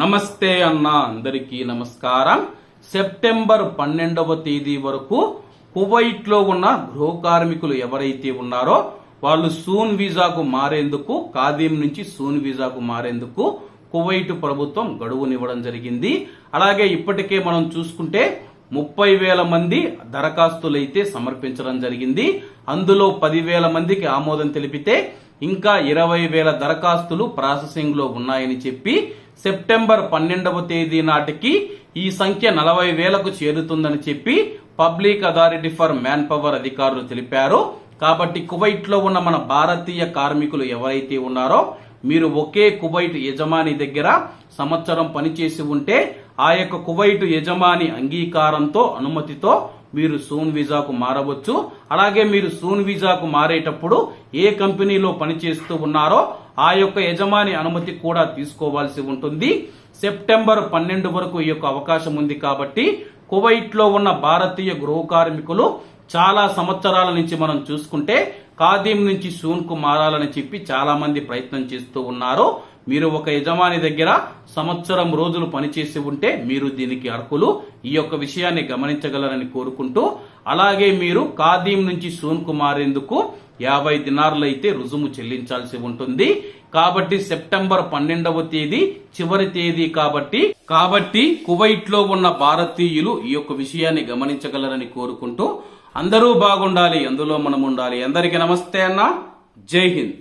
నమస్తే అన్న అందరికీ నమస్కారం. సెప్టెంబర్ పన్నెండవ తేదీ వరకు కువైట్లో ఉన్న గృహ కార్మికులు ఎవరైతే ఉన్నారో వాళ్ళు సూన్ వీసాకు మారేందుకు ఖాదీం నుంచి సూన్ వీసాకు మారేందుకు కువైట్ ప్రభుత్వం గడువునివ్వడం జరిగింది. అలాగే ఇప్పటికే మనం చూసుకుంటే ముప్పై వేల మంది దరఖాస్తులైతే సమర్పించడం జరిగింది. అందులో పదివేల మందికి ఆమోదం తెలిపితే ఇంకా ఇరవై వేల దరఖాస్తులు ప్రాసెసింగ్లో ఉన్నాయని చెప్పి సెప్టెంబర్ పన్నెండవ తేదీ నాటికి ఈ సంఖ్య నలభై వేలకు చేరుతుందని చెప్పి public authority for manpower అధికారులు తెలిపారు. కాబట్టి కువైట్లో ఉన్న మన భారతీయ కార్మికులు ఎవరైతే ఉన్నారో మీరు ఒకే కువైట్ యజమాని దగ్గర సంవత్సరం పనిచేసి ఉంటే ఆ యొక్క కువైట్ యజమాని అంగీకారంతో అనుమతితో మీరు సూన్ వీజాకు మారవచ్చు. అలాగే మీరు సూన్ వీజాకు మారేటప్పుడు ఏ కంపెనీలో పనిచేస్తూ ఉన్నారో ఆ యొక్క యజమాని అనుమతి కూడా తీసుకోవాల్సి ఉంటుంది. సెప్టెంబర్ పన్నెండు వరకు ఈ యొక్క అవకాశం ఉంది కాబట్టి కువైట్లో ఉన్న భారతీయ గృహ కార్మికులు చాలా సంవత్సరాల నుంచి మనం చూసుకుంటే ఖాదీం నుంచి సూన్కు మారాలని చెప్పి చాలామంది ప్రయత్నం చేస్తూ ఉన్నారు. మీరు ఒక యజమాని దగ్గర సంవత్సరం రోజులు పనిచేసి ఉంటే మీరు దీనికి అర్హులు. ఈ యొక్క విషయాన్ని గమనించగలరని కోరుకుంటూ అలాగే మీరు ఖాదీం నుంచి సూన్కు మారేందుకు యాభై దినార్లు అయితే రుజుము చెల్లించాల్సి ఉంటుంది. కాబట్టి సెప్టెంబర్ పన్నెండవ తేదీ చివరి తేదీ కాబట్టి కాబట్టి కువైట్లో ఉన్న భారతీయులు ఈ యొక్క విషయాన్ని గమనించగలరని కోరుకుంటూ అందరూ బాగుండాలి అందులో మనం ఉండాలి. అందరికీ నమస్తే అన్న. జై హింద్.